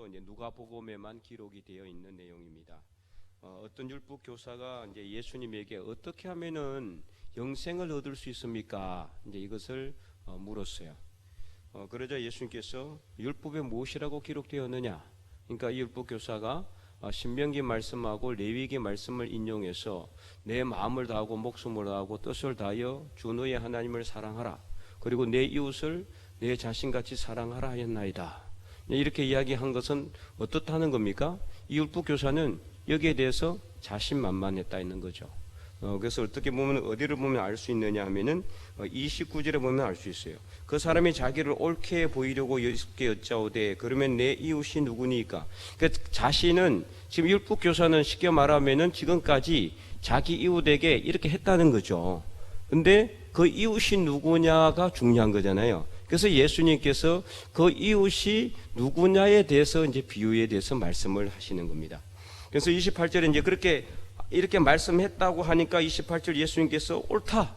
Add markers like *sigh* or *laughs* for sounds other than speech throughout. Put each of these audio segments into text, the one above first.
내용도 이제 누가복음에만 기록이 되어 있는 내용입니다. 어, 어떤 율법 교사가 이제 예수님에게 어떻게 하면은 영생을 얻을 수 있습니까? 이제 이것을 어, 물었어요. 어, 그러자 예수님께서 율법에 무엇이라고 기록되었느냐? 그러니까 이 율법 교사가 어, 신명기 말씀하고 레위기 말씀을 인용해서 내 마음을 다하고 목숨을 다하고 뜻을 다하여 주 너의 하나님을 사랑하라. 그리고 내 이웃을 내 자신같이 사랑하라 하였나이다. 이렇게 이야기한 것은 어떻다는 겁니까? 이 율법 교사는 여기에 대해서 자신만만했다 있는 거죠. 어, 그래서 어떻게 보면 어디를 보면 알 수 있느냐 하면은 어, 29절에 보면 알 수 있어요. 그 사람이 자기를 옳게 보이려고 여습게 여짜오되 그러면 내 이웃이 누구니까? 그러니까 자신은 지금 율법 교사는 쉽게 말하면은 지금까지 자기 이웃에게 이렇게 했다는 거죠. 근데 그 이웃이 누구냐가 중요한 거잖아요. 그래서 예수님께서 그 이웃이 누구냐에 대해서 이제 비유에 대해서 말씀을 하시는 겁니다. 그래서 28절에 이제 그렇게 이렇게 말씀했다고 하니까 28절 예수님께서 옳다.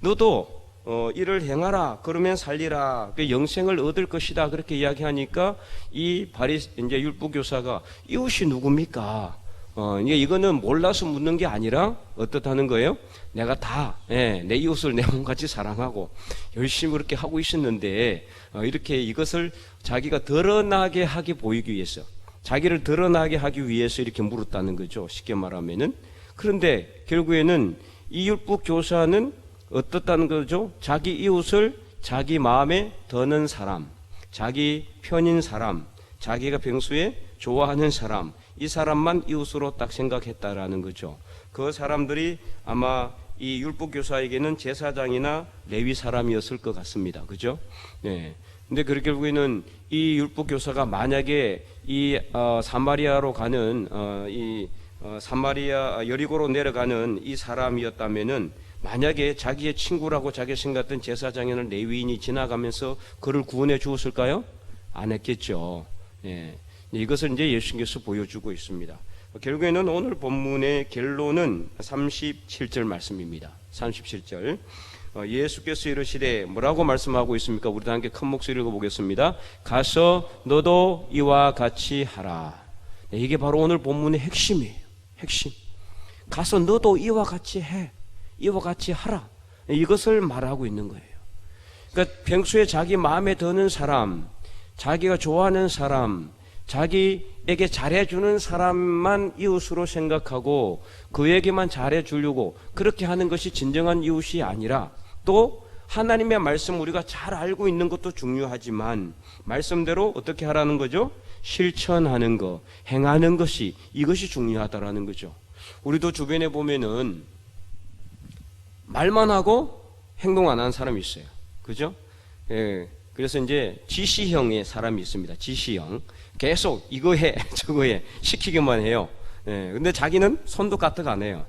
너도 어, 이를 행하라. 그러면 살리라. 그 영생을 얻을 것이다. 그렇게 이야기하니까 이 바리 이제 율법 교사가 이웃이 누굽니까? 어, 이거는 몰라서 묻는 게 아니라 어떻다는 거예요? 내가 다, 예, 내 이웃을 내 몸같이 사랑하고 열심히 그렇게 하고 있었는데, 어, 이렇게 이것을 자기가 드러나게 하게 보이기 위해서, 자기를 드러나게 하기 위해서 이렇게 물었다는 거죠. 쉽게 말하면은. 그런데 결국에는 이 율법 교사는 어떻다는 거죠? 자기 이웃을 자기 마음에 드는 사람, 자기 편인 사람, 자기가 평소에 좋아하는 사람, 이 사람만 이웃으로 딱 생각했다라는 거죠. 그 사람들이 아마 이 율법 교사에게는 제사장이나 레위 사람이었을 것 같습니다. 그죠? 네. 근데 그 결국에는 이 율법 교사가 만약에 이 어, 사마리아로 가는 어, 이 어, 사마리아 여리고로 내려가는 이 사람이었다면은 만약에 자기의 친구라고 자기 생각했던 제사장이나 레위인이 지나가면서 그를 구원해 주었을까요? 안 했겠죠. 예. 이것을 이제 예수님께서 보여주고 있습니다. 결국에는 오늘 본문의 결론은 37절 말씀입니다. 37절. 어, 예수께서 이르시되 뭐라고 말씀하고 있습니까? 우리 다 함께 큰 목소리 읽어보겠습니다. 가서 너도 이와 같이 하라. 네, 이게 바로 오늘 본문의 핵심이에요. 핵심. 가서 너도 이와 같이 해. 이와 같이 하라. 네, 이것을 말하고 있는 거예요. 그러니까 평소에 자기 마음에 드는 사람, 자기가 좋아하는 사람, 자기에게 잘해주는 사람만 이웃으로 생각하고 그에게만 잘해주려고 그렇게 하는 것이 진정한 이웃이 아니라 또 하나님의 말씀 우리가 잘 알고 있는 것도 중요하지만 말씀대로 어떻게 하라는 거죠? 실천하는 것, 행하는 것이 이것이 중요하다라는 거죠. 우리도 주변에 보면은 말만 하고 행동 안 하는 사람이 있어요. 그죠? 예. 그래서 이제 지시형의 사람이 있습니다. 지시형. 계속 이거 해, 저거 해, 시키기만 해요. 예, 근데 자기는 손도 까뜩 안 해요.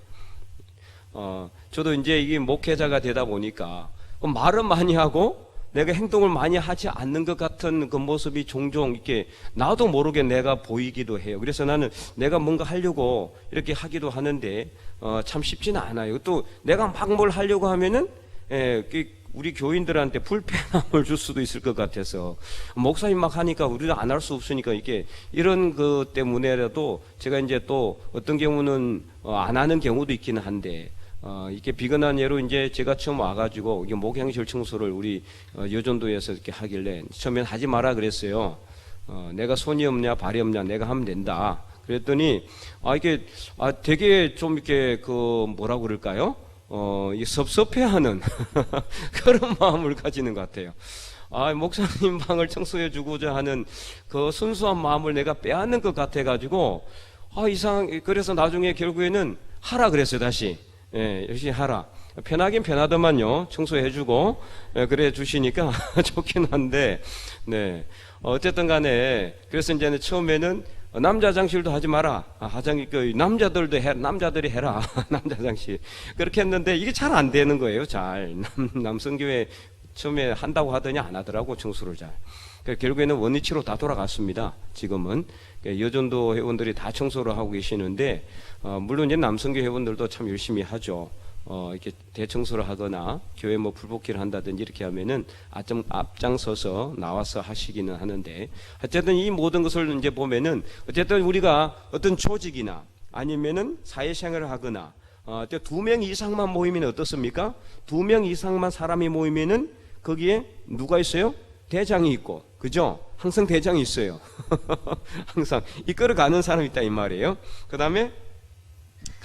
어, 저도 이제 이게 목회자가 되다 보니까 말은 많이 하고 내가 행동을 많이 하지 않는 것 같은 그 모습이 종종 이렇게 나도 모르게 내가 보이기도 해요. 그래서 나는 내가 뭔가 하려고 이렇게 하기도 하는데 어, 참 쉽지는 않아요. 또 내가 막 뭘 하려고 하면은 예, 우리 교인들한테 불편함을 줄 수도 있을 것 같아서 목사님 막 하니까 우리는 안할 수 없으니까 이게 이런 것 때문에라도 제가 이제 또 어떤 경우는 어, 안 하는 경우도 있기는 한데 어, 이렇게 비근한 예로 이제 제가 처음 와가지고 이게 목양실 청소를 우리 어, 여전도에서 이렇게 하길래 처음엔 하지 마라 그랬어요. 어, 내가 손이 없냐 발이 없냐 내가 하면 된다. 그랬더니 아 이게 아 되게 좀 이렇게 그 뭐라 그럴까요? 어, 이 섭섭해하는 *laughs* 그런 마음을 가지는 것 같아요. 아, 목사님 방을 청소해 주고자 하는 그 순수한 마음을 내가 빼앗는 것 같아 가지고 아, 이상 그래서 나중에 결국에는 하라 그랬어요, 다시. 예, 열심히 하라. 편하긴 편하더만요. 청소해 주고 예, 그래 주시니까 *laughs* 좋긴 한데 네. 어쨌든 간에 그래서 이제 처음에는 어, 남자 장실도 하지 마라. 아, 화장 그 남자들도 해 남자들이 해라. *laughs* 남자 장실 그렇게 했는데 이게 잘 안 되는 거예요. 잘 남, 남성교회 처음에 한다고 하더니 안 하더라고 청소를 잘. 그 결국에는 원위치로 다 돌아갔습니다. 지금은 그 여전도 회원들이 다 청소를 하고 계시는데 어, 물론 이제 남성교 회원들도 참 열심히 하죠. 어, 이렇게 대청소를 하거나 교회 뭐 불복기를 한다든지 이렇게 하면은 앞장, 앞장서서 나와서 하시기는 하는데 어쨌든 이 모든 것을 이제 보면은 어쨌든 우리가 어떤 조직이나 아니면은 사회생활을 하거나 어, 두명 이상만 모이면 어떻습니까? 두 명 이상만 사람이 모이면은 거기에 누가 있어요? 대장이 있고, 그죠? 항상 대장이 있어요. *laughs* 항상 이끌어 가는 사람이 있다 이 말이에요. 그 다음에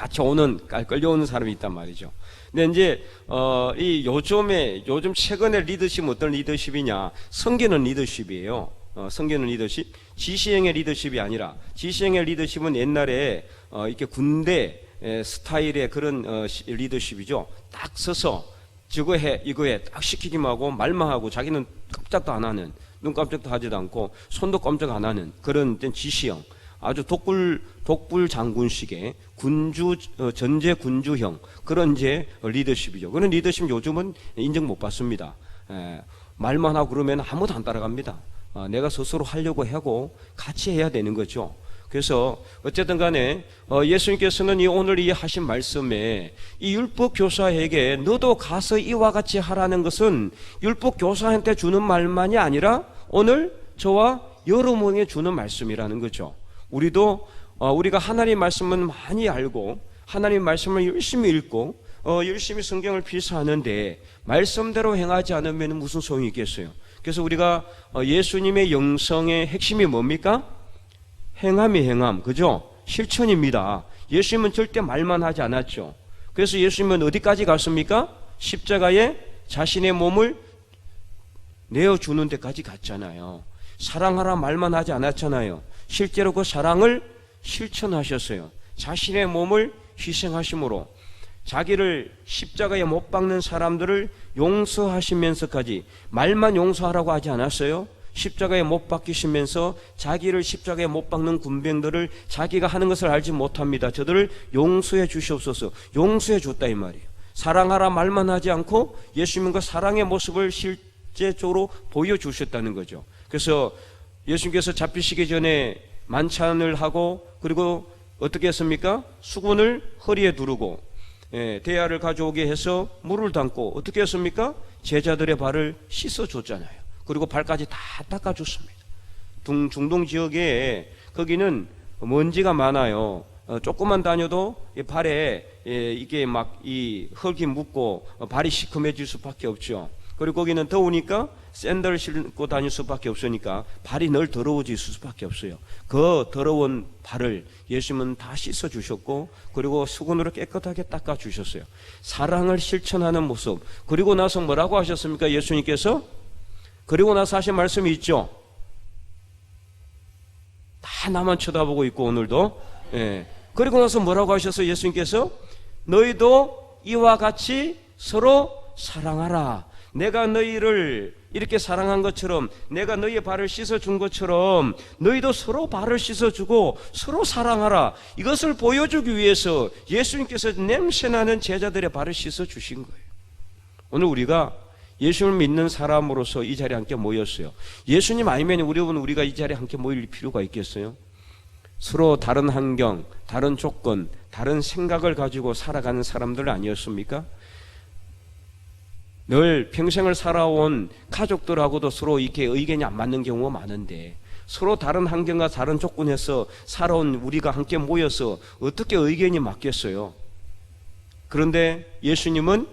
같이 오는 끌려오는 사람이 있단 말이죠. 근데 이제 어, 이 요즘에 요즘 최근에 리더십 어떤 리더십이냐? 성계는 리더십이에요. 어, 성계는 리더십, 지시행의 리더십이 아니라 지시행의 리더십은 옛날에 어, 이렇게 군대 에, 스타일의 그런 어, 시- 리더십이죠. 딱 서서 저거 해 이거 해딱 시키기만 하고 말만 하고 자기는 깜짝도 안 하는 눈 깜짝도 하지도 않고 손도 깜짝 안 하는 그런 지시형 아주 독불 독불 장군식의 군주 어, 전제 군주형 그런 이제 리더십이죠. 그런 리더십 요즘은 인정 못 받습니다. 에, 말만 하고 그러면 아무도 안 따라갑니다. 어, 내가 스스로 하려고 하고 같이 해야 되는 거죠. 그래서 어쨌든 간에 어, 예수님께서는 이 오늘 이 하신 말씀에 이 율법 교사에게 너도 가서 이와 같이 하라는 것은 율법 교사한테 주는 말만이 아니라 오늘 저와 여러분에게 주는 말씀이라는 거죠. 우리도 어, 우리가 하나님 말씀은 많이 알고 하나님 말씀을 열심히 읽고 어, 열심히 성경을 필사하는데 말씀대로 행하지 않으면 무슨 소용이 있겠어요? 그래서 우리가 어, 예수님의 영성의 핵심이 뭡니까? 행함이 행함, 그죠? 실천입니다. 예수님은 절대 말만 하지 않았죠. 그래서 예수님은 어디까지 갔습니까? 십자가에 자신의 몸을 내어주는 데까지 갔잖아요. 사랑하라 말만 하지 않았잖아요. 실제로 그 사랑을 실천하셨어요. 자신의 몸을 희생하심으로 자기를 십자가에 못 박는 사람들을 용서하시면서까지 말만 용서하라고 하지 않았어요? 십자가에 못 박히시면서 자기를 십자가에 못 박는 군병들을 자기가 하는 것을 알지 못합니다. 저들을 용서해 주시옵소서. 용서해 줬다 이 말이에요. 사랑하라 말만 하지 않고 예수님과 사랑의 모습을 실제적으로 보여주셨다는 거죠. 그래서 예수님께서 잡히시기 전에 만찬을 하고 그리고 어떻게 했습니까? 수건을 허리에 두르고 예, 대야를 가져오게 해서 물을 담고 어떻게 했습니까? 제자들의 발을 씻어 줬잖아요. 그리고 발까지 다 닦아 줬습니다. 중, 중동 지역에 거기는 먼지가 많아요. 어, 조금만 다녀도 이 발에 예, 이게 막 이 흙이 묻고 어, 발이 시커매질 수밖에 없죠. 그리고 거기는 더우니까 샌들 신고 다닐 수밖에 없으니까 발이 늘 더러워질 수밖에 없어요. 그 더러운 발을 예수님은 다 씻어 주셨고 그리고 수건으로 깨끗하게 닦아 주셨어요. 사랑을 실천하는 모습. 그리고 나서 뭐라고 하셨습니까? 예수님께서 그리고 나서 하신 말씀이 있죠. 다 나만 쳐다보고 있고 오늘도 예. 그리고 나서 뭐라고 하셨어요? 예수님께서 너희도 이와 같이 서로 사랑하라. 내가 너희를 이렇게 사랑한 것처럼 내가 너희의 발을 씻어 준 것처럼 너희도 서로 발을 씻어 주고 서로 사랑하라. 이것을 보여주기 위해서 예수님께서 냄새나는 제자들의 발을 씻어 주신 거예요. 오늘 우리가 예수님을 믿는 사람으로서 이 자리에 함께 모였어요. 예수님 아니면 우리는 우리가 이 자리에 함께 모일 필요가 있겠어요? 서로 다른 환경, 다른 조건, 다른 생각을 가지고 살아가는 사람들 아니었습니까? 늘 평생을 살아온 가족들하고도 서로 이렇게 의견이 안 맞는 경우가 많은데 서로 다른 환경과 다른 조건에서 살아온 우리가 함께 모여서 어떻게 의견이 맞겠어요? 그런데 예수님은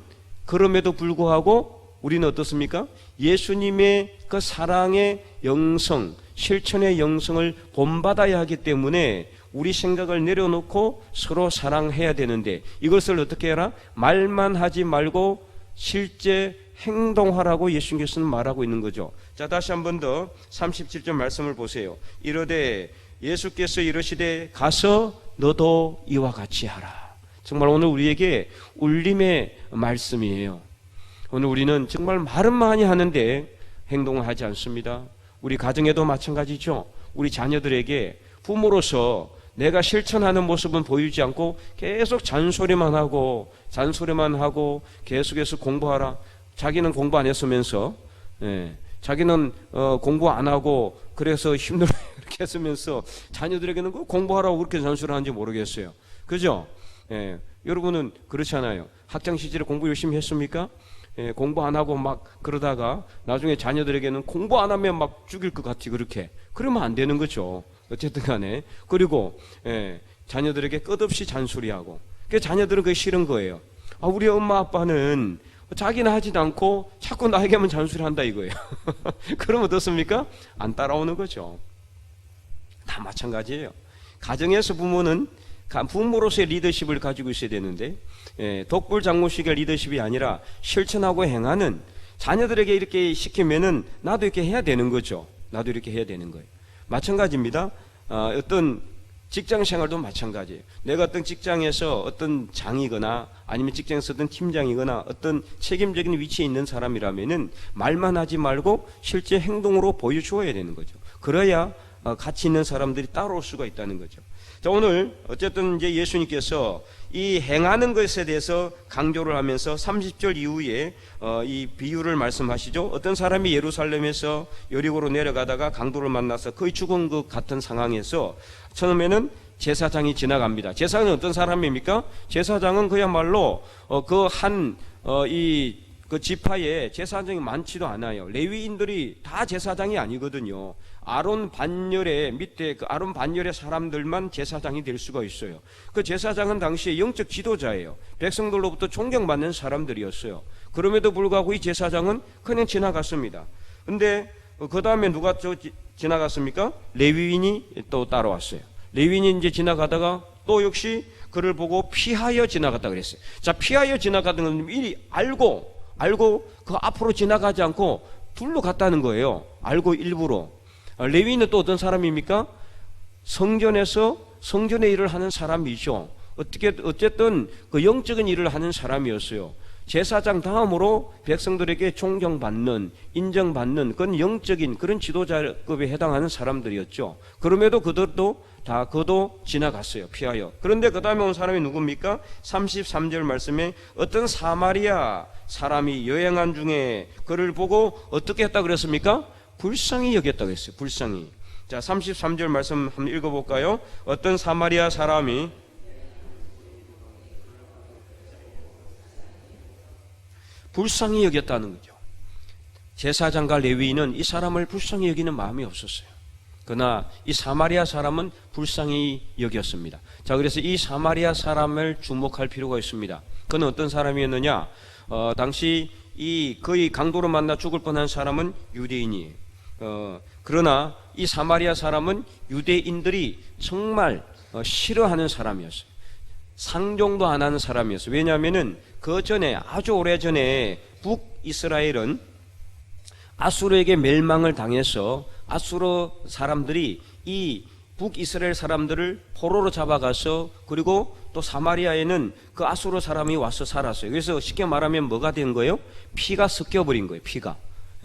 그럼에도 불구하고 우리는 어떻습니까? 예수님의 그 사랑의 영성, 실천의 영성을 본받아야 하기 때문에 우리 생각을 내려놓고 서로 사랑해야 되는데 이것을 어떻게 해라? 말만 하지 말고 실제 행동하라고 예수님께서는 말하고 있는 거죠. 자, 다시 한 번 더 37절 말씀을 보세요. 이르되 예수께서 이르시되 가서 너도 이와 같이 하라. 정말 오늘 우리에게 울림의 말씀이에요. 오늘 우리는 정말 말은 많이 하는데 행동을 하지 않습니다. 우리 가정에도 마찬가지죠. 우리 자녀들에게 부모로서 내가 실천하는 모습은 보이지 않고 계속 잔소리만 하고 잔소리만 하고 계속해서 공부하라. 자기는 공부 안 했으면서 예, 자기는 어, 공부 안 하고 그래서 힘들어 *laughs* 이렇게 했으면서 자녀들에게는 그 공부하라고 그렇게 잔소리 하는지 모르겠어요. 그죠? 예, 여러분은 그렇잖아요. 학창 시절에 공부 열심히 했습니까? 예, 공부 안 하고 막 그러다가 나중에 자녀들에게는 공부 안 하면 막 죽일 것 같이 그렇게 그러면 안 되는 거죠. 어쨌든 간에 그리고 예, 자녀들에게 끝없이 잔소리하고 그 자녀들은 그게 싫은 거예요. 아, 우리 엄마 아빠는 자기는 하지도 않고 자꾸 나에게만 잔소리한다 이거예요. *laughs* 그럼 어떻습니까? 안 따라오는 거죠. 다 마찬가지예요. 가정에서 부모는 가- 부모로서의 리더십을 가지고 있어야 되는데 예, 독불 장모식의 리더십이 아니라 실천하고 행하는 자녀들에게 이렇게 시키면은 나도 이렇게 해야 되는 거죠. 나도 이렇게 해야 되는 거예요. 마찬가지입니다. 아, 어떤 직장 생활도 마찬가지예요. 내가 어떤 직장에서 어떤 장이거나 아니면 직장에서 어떤 팀장이거나 어떤 책임적인 위치에 있는 사람이라면은 말만 하지 말고 실제 행동으로 보여주어야 되는 거죠. 그래야 어, 가치 있는 사람들이 따라올 수가 있다는 거죠. 자, 오늘 어쨌든 이제 예수님께서 이 행하는 것에 대해서 강조를 하면서 30절 이후에 어, 이 비유를 말씀하시죠. 어떤 사람이 예루살렘에서 여리고로 내려가다가 강도를 만나서 거의 죽은 것 같은 상황에서 처음에는 제사장이 지나갑니다. 제사장은 어떤 사람입니까? 제사장은 그야말로 어, 그한이 그 지파에 제사장이 많지도 않아요. 레위인들이 다 제사장이 아니거든요. 아론 반열의 밑에 그 아론 반열의 사람들만 제사장이 될 수가 있어요. 그 제사장은 당시에 영적 지도자예요. 백성들로부터 존경받는 사람들이었어요. 그럼에도 불구하고 이 제사장은 그냥 지나갔습니다. 근데 그 다음에 누가 저 지- 지나갔습니까? 레위인이 또 따라왔어요. 레위인이 이제 지나가다가 또 역시 그를 보고 피하여 지나갔다 그랬어요. 자, 피하여 지나가던 건 미리 알고 알고 그 앞으로 지나가지 않고 둘로 갔다는 거예요. 알고 일부러. 아, 레위인은 또 어떤 사람입니까? 성전에서 성전의 일을 하는 사람이죠. 어떻게 어쨌든 그 영적인 일을 하는 사람이었어요. 제사장 다음으로 백성들에게 존경받는 인정받는 그런 영적인 그런 지도자급에 해당하는 사람들이었죠. 그럼에도 그들도 다 그도 지나갔어요. 피하여. 그런데 그 다음에 온 사람이 누굽니까? 33절 말씀에 어떤 사마리아 사람이 여행한 중에 그를 보고 어떻게 했다 그랬습니까? 불쌍히 여겼다고 했어요. 불쌍히. 자, 33절 말씀 한번 읽어볼까요? 어떤 사마리아 사람이 불쌍히 여겼다는 거죠. 제사장과 레위인은 이 사람을 불쌍히 여기는 마음이 없었어요. 그러나 이 사마리아 사람은 불쌍히 여겼습니다. 자, 그래서 이 사마리아 사람을 주목할 필요가 있습니다. 그는 어떤 사람이었느냐? 어, 당시 이 거의 강도로 만나 죽을 뻔한 사람은 유대인이에요. 어, 그러나 이 사마리아 사람은 유대인들이 정말 어, 싫어하는 사람이었어요. 상종도 안 하는 사람이었어요. 왜냐하면은 그 전에 아주 오래 전에 북 이스라엘은 아수르에게 멸망을 당해서 아수르 사람들이 이 북이스라엘 사람들을 포로로 잡아가서 그리고 또 사마리아에는 그 아수르 사람이 와서 살았어요. 그래서 쉽게 말하면 뭐가 된 거예요? 피가 섞여 버린 거예요. 피가.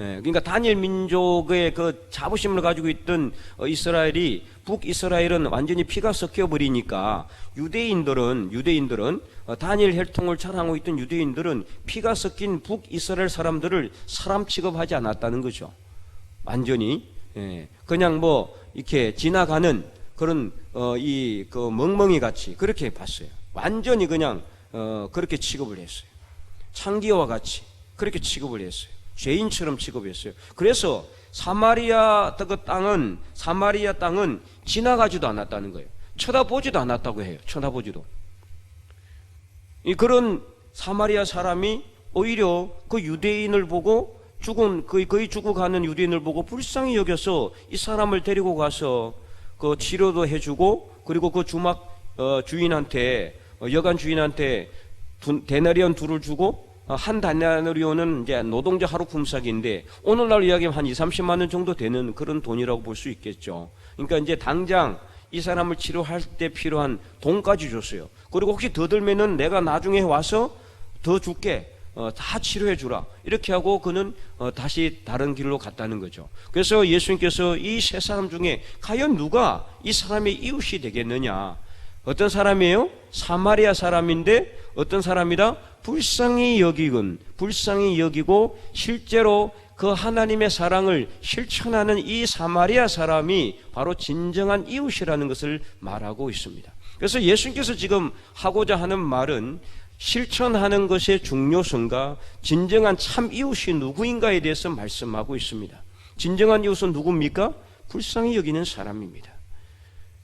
예, 그러니까 단일 민족의 그 자부심을 가지고 있던 어, 이스라엘이 북 이스라엘은 완전히 피가 섞여 버리니까 유대인들은 유대인들은 어, 단일 혈통을 자랑하고 있던 유대인들은 피가 섞인 북 이스라엘 사람들을 사람 취급하지 않았다는 거죠. 완전히 예, 그냥 뭐 이렇게 지나가는 그런 어, 이그 멍멍이 같이 그렇게 봤어요. 완전히 그냥 어, 그렇게 취급을 했어요. 창기와 같이 그렇게 취급을 했어요. 죄인처럼 취급했어요. 그래서 사마리아 그 땅은 사마리아 땅은 지나가지도 않았다는 거예요. 쳐다보지도 않았다고 해요. 쳐다보지도. 이 그런 사마리아 사람이 오히려 그 유대인을 보고 죽은 거의 거의 죽어가는 유대인을 보고 불쌍히 여겨서 이 사람을 데리고 가서 그 치료도 해주고 그리고 그 주막 어, 주인한테 어, 여관 주인한테 두, 데나리온 둘을 주고 어, 한 데나리온은 이제 노동자 하루 품삯인데 오늘날 이야기하면 한 2, 30만 원 정도 되는 그런 돈이라고 볼 수 있겠죠. 그러니까 이제 당장 이 사람을 치료할 때 필요한 돈까지 줬어요. 그리고 혹시 더 들면은 내가 나중에 와서 더 줄게. 어, 다 치료해 주라. 이렇게 하고 그는 어, 다시 다른 길로 갔다는 거죠. 그래서 예수님께서 이 세 사람 중에 과연 누가 이 사람의 이웃이 되겠느냐? 어떤 사람이에요? 사마리아 사람인데 어떤 사람이다? 불쌍히 여기군, 불쌍히 여기고 실제로 그 하나님의 사랑을 실천하는 이 사마리아 사람이 바로 진정한 이웃이라는 것을 말하고 있습니다. 그래서 예수님께서 지금 하고자 하는 말은 실천하는 것의 중요성과 진정한 참 이웃이 누구인가에 대해서 말씀하고 있습니다. 진정한 이웃은 누굽니까? 불쌍히 여기는 사람입니다.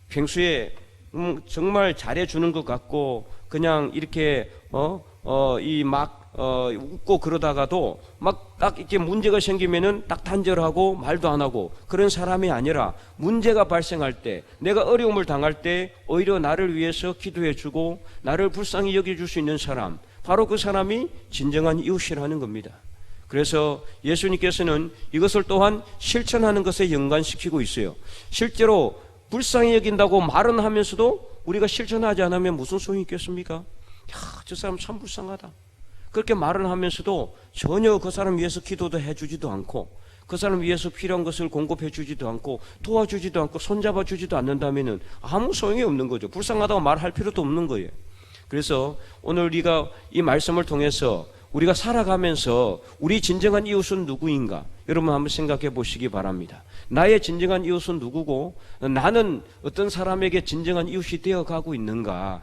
평소에 음, 정말 잘해주는 것 같고 그냥 이렇게 어어이막 어, 웃고 그러다가도 막 딱 이렇게 문제가 생기면은 딱 단절하고 말도 안 하고 그런 사람이 아니라 문제가 발생할 때 내가 어려움을 당할 때 오히려 나를 위해서 기도해 주고 나를 불쌍히 여겨 줄 수 있는 사람 바로 그 사람이 진정한 이웃이라는 겁니다. 그래서 예수님께서는 이것을 또한 실천하는 것에 연관시키고 있어요. 실제로 불쌍히 여긴다고 말은 하면서도 우리가 실천하지 않으면 무슨 소용이 있겠습니까? 야, 저 사람 참 불쌍하다. 그렇게 말을 하면서도 전혀 그 사람 위해서 기도도 해주지도 않고 그 사람 위해서 필요한 것을 공급해 주지도 않고 도와주지도 않고 손잡아 주지도 않는다면은 아무 소용이 없는 거죠. 불쌍하다고 말할 필요도 없는 거예요. 그래서 오늘 우리가 이 말씀을 통해서 우리가 살아가면서 우리 진정한 이웃은 누구인가? 여러분 한번 생각해 보시기 바랍니다. 나의 진정한 이웃은 누구고 나는 어떤 사람에게 진정한 이웃이 되어 가고 있는가?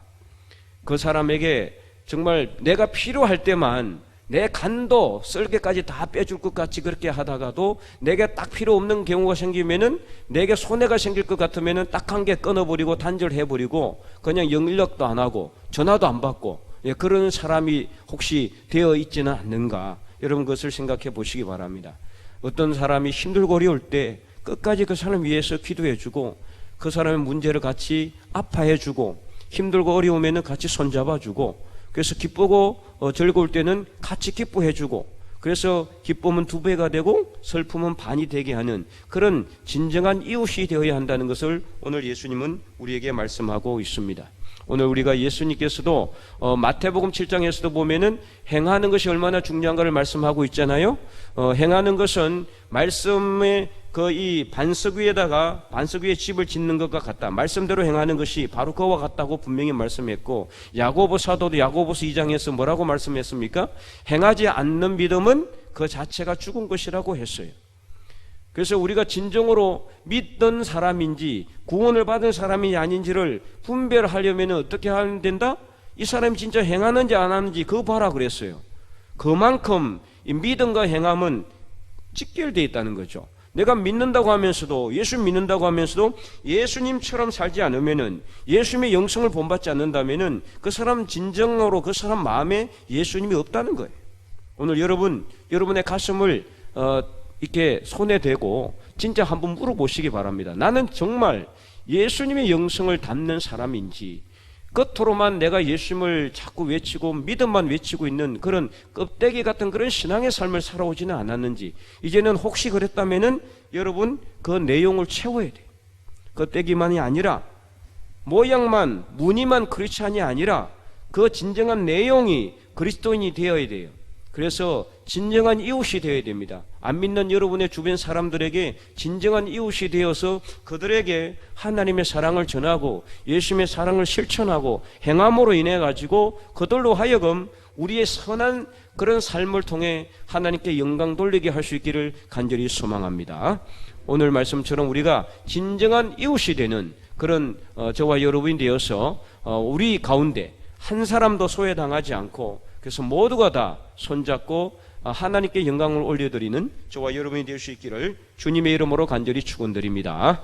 그 사람에게 정말 내가 필요할 때만 내 간도 썰개까지 다 빼줄 것 같이 그렇게 하다가도 내게 딱 필요 없는 경우가 생기면은 내게 손해가 생길 것 같으면은 딱 한 개 끊어버리고 단절해버리고 그냥 연락도 안 하고 전화도 안 받고 예, 그런 사람이 혹시 되어 있지는 않는가 여러분 그것을 생각해 보시기 바랍니다. 어떤 사람이 힘들고 어려울 때 끝까지 그 사람 위해서 기도해 주고 그 사람의 문제를 같이 아파해 주고 힘들고 어려우면은 같이 손잡아 주고 그래서 기쁘고 어, 즐거울 때는 같이 기뻐해 주고 그래서 기쁨은 두 배가 되고 슬픔은 반이 되게 하는 그런 진정한 이웃이 되어야 한다는 것을 오늘 예수님은 우리에게 말씀하고 있습니다. 오늘 우리가 예수님께서도 어, 마태복음 7장에서도 보면은 행하는 것이 얼마나 중요한가를 말씀하고 있잖아요. 어, 행하는 것은 말씀의 그 이 반석 위에다가 반석 위에 집을 짓는 것과 같다. 말씀대로 행하는 것이 바로 그와 같다고 분명히 말씀했고 야고보 사도도 야고보서 2장에서 뭐라고 말씀했습니까? 행하지 않는 믿음은 그 자체가 죽은 것이라고 했어요. 그래서 우리가 진정으로 믿던 사람인지 구원을 받은 사람이 아닌지를 분별하려면 어떻게 하면 된다? 이 사람이 진짜 행하는지 안 하는지 그거 봐라 그랬어요. 그만큼 이 믿음과 행함은 직결되어 있다는 거죠. 내가 믿는다고 하면서도 예수 믿는다고 하면서도 예수님처럼 살지 않으면은 예수님의 영성을 본받지 않는다면은 그 사람 진정으로 그 사람 마음에 예수님이 없다는 거예요. 오늘 여러분 여러분의 가슴을 어, 이렇게 손에 대고 진짜 한번 물어보시기 바랍니다. 나는 정말 예수님의 영성을 담는 사람인지 겉으로만 내가 예수님을 자꾸 외치고 믿음만 외치고 있는 그런 껍데기 같은 그런 신앙의 삶을 살아오지는 않았는지 이제는 혹시 그랬다면은 여러분 그 내용을 채워야 돼요. 껍데기만이 아니라 모양만 무늬만 크리스찬이 아니라 그 진정한 내용이 그리스도인이 되어야 돼요. 그래서 진정한 이웃이 되어야 됩니다. 안 믿는 여러분의 주변 사람들에게 진정한 이웃이 되어서 그들에게 하나님의 사랑을 전하고 예수님의 사랑을 실천하고 행함으로 인해 가지고 그들로 하여금 우리의 선한 그런 삶을 통해 하나님께 영광 돌리게 할 수 있기를 간절히 소망합니다. 오늘 말씀처럼 우리가 진정한 이웃이 되는 그런 어, 저와 여러분이 되어서 어, 우리 가운데 한 사람도 소외당하지 않고 그래서 모두가 다 손잡고 하나님께 영광을 올려드리는 저와 여러분이 될 수 있기를 주님의 이름으로 간절히 축원드립니다.